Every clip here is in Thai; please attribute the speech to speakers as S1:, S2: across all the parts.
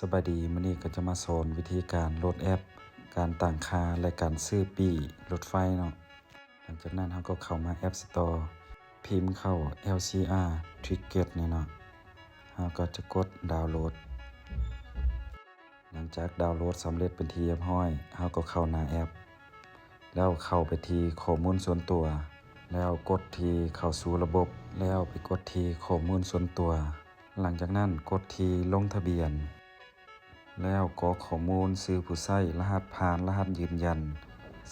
S1: สบายดีมื้อนี้ก็จะมาสอนวิธีการโหลดแอป การตั้งค่าและการซื้อปีรถไฟเนาะ หลังจากนั้นเราก็เข้ามา App Store พิมพ์เข้า LCR Ticket นี่เนาะเราก็จะกดดาวน์โหลด หลังจากดาวน์โหลดสำเร็จเป็นที่เรียบร้อยเราก็เข้าหน้าแอป แล้วเข้าไปที่ข้อมูลส่วนตัว แล้วกดที่เข้าสู่ระบบ แล้วไปกดที่ข้อมูลส่วนตัว หลังจากนั้นกดที่ลงทะเบียน แล้วกรอกข้อมูลชื่อผู้ใช้รหัสผ่านรหัสยืนยัน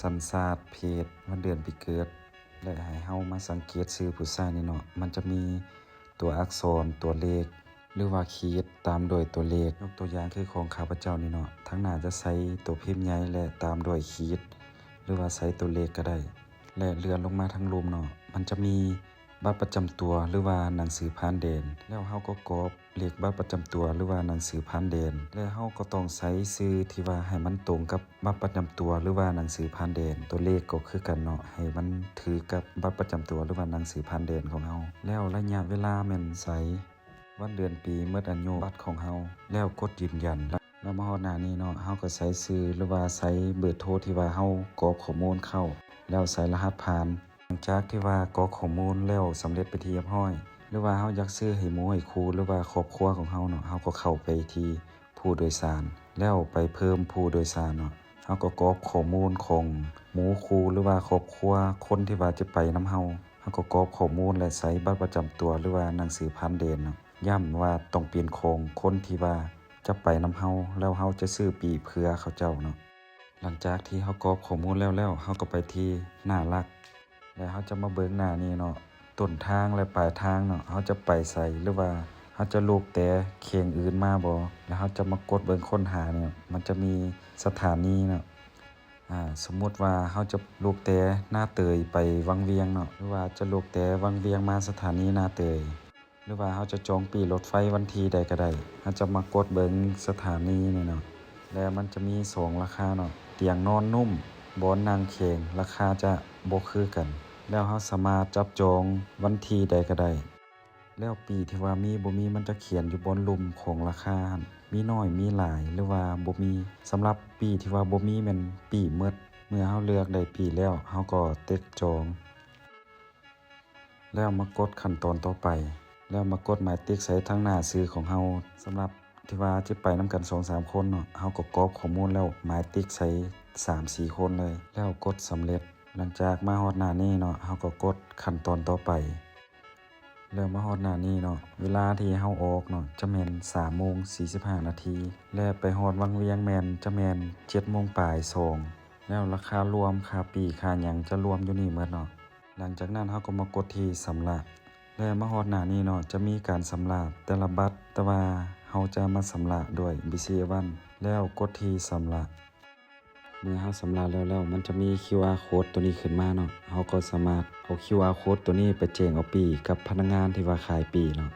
S1: สัญชาติเพศวันเดือนปีเกิด และให้เฮามาสังเกตชื่อผู้ใช้นี่เนาะมันจะมีตัวอักษรตัวเลข หรือว่าขีดตามด้วยตัวเลขยกตัวอย่างคือของข้าพเจ้านี่เนาะทั้งหน้าจะใช้ตัวพิมพ์ใหญ่และตามด้วยขีดหรือว่าใช้ตัวเลขก็ได้ และเลื่อนลงมาทางรูปเนาะมันจะมี บัตรประจำตัวหรือว่าหนังสือผ่านแดน แล้วเฮาก็กรอกเลขบัตรประจำตัวหรือว่าหนังสือผ่านแดน และเฮาก็ต้องใช้ชื่อที่ว่าให้มันตรงกับบัตรประจำตัวหรือว่าหนังสือผ่านแดน ตัวเลขก็คือกันเนาะให้มันถือกับบัตรประจำตัวหรือว่าหนังสือผ่านแดนของเฮาแล้วระยะเวลาแม่นใสวันเดือนปีเมื่ออายุบัตรของเฮาแล้วกดยืนยันแล้วมาฮอดหน้านี้เนาะเฮาก็ใส่ชื่อหรือว่าใส่เบอร์โทรที่ว่าเฮากรอกข้อมูลเข้า แล้วใส่รหัสผ่าน จากที่ว่ากรอกข้อมูลแล้วสำเร็จไปนที่เรียบร้อย หรือว่าเฮาอยากซื้อให้หมู่ให้ครูหรือว่าครอบครัวของเฮาเนาะเฮาก็เข้าไปที่ผู้โดยสาร แล้วไปเพิ่มผู้โดยสารเนาะเฮาก็กรอกข้อมูลของหมู่ครูหรือว่าครอบครัวคนที่ว่าจะไปนำเฮาเฮาก็กรอกข้อมูลและใส่บัตรประจำตัวหรือว่าหนังสือผ่านแดนเนาะย้ำว่าต้องเป็นของคนที่ว่าจะไปนำเฮาแล้วเฮาจะซื้อปีเพื่อเขาเจ้าเนาะหลังจากที่เฮากรอกข้อมูลแล้วแล้วเฮาก็ไปที่หน้าหลัก แล้วเฮาจะมาเบิ่งหน้านี้เนาะต้นทางและปลายทางเนาะเฮาจะไปไสหรือว่าเฮาจะลูกแต่เคียงอื่นมาบ่แล้วเฮาจะมากดเบิ่งค้นหาเนี่ยมันจะมีสถานีเนาะอ่าสมมุติว่าเฮาจะลูกแต่หน้าเตยไปวังเวียงเนาะหรือว่าจะลูกแต่วังเวียงมาสถานีหน้าเตยหรือว่าเฮาจะจองปีรถไฟวันทีใดก็ได้เฮาจะมากดเบิ่งสถานีนี่เนาะแล้วมันจะมีสองราคาเนาะเตียงนอนนุ่มบอนนั่งเข็งราคาจะ บ่คือกัน แล้วเราสามารถจับจองวันที่ใดก็ได้ แล้วปีที่ว่ามีบ่มีมันจะเขียนอยู่บนลุมของราคา มีน้อยมีหลายหรือว่าบ่มีสำหรับปีที่ว่าบ่มีแม่นปีหมดเมื่อเราเลือกได้ปีแล้วเราก็เต็กจอง แล้วมากดขั้นตอนต่อไป แล้วมากดหมายติ๊กใส่ทางหน้าชื่อของเราสำหรับที่ว่าจะไปนำกัน 2-3 คนเนาะเราก็กรอกข้อมูลแล้วหมายติ๊กใส่3-4 คนเลย แล้วกดสำเร็จ หลังจากมาฮอดหน้านี้เนาะเราก็กดขั้นตอนต่อไปแล้วมมาฮอดหน้านี้เนาะเวลาที่เราออกเนาะจะแม่น3โมง45 นาที และไปฮอดวังเวียงแม่นจะแม่น7โมงปลายสองแล้วราคารวมค่าปีค่าหยังจะรวมอยู่นี่หมดเนาะหลังจากนั้นเราก็มากดที่สำระและมาฮอดหน้านี้เนาะจะมีการสำระแต่ละบัตรแต่ว่าเราจะมาสำระด้วย BCA1 แล้วกดที่สำระ เมื่อเราสำระแล้วแล้วมันจะมี QR code ตัวนี้ขึ้นมาเนาะเราก็สามารถเอา QR code ตัวนี้ไปแจ้งเอาปี กับพนักงานที่ว่าขายปีเนาะ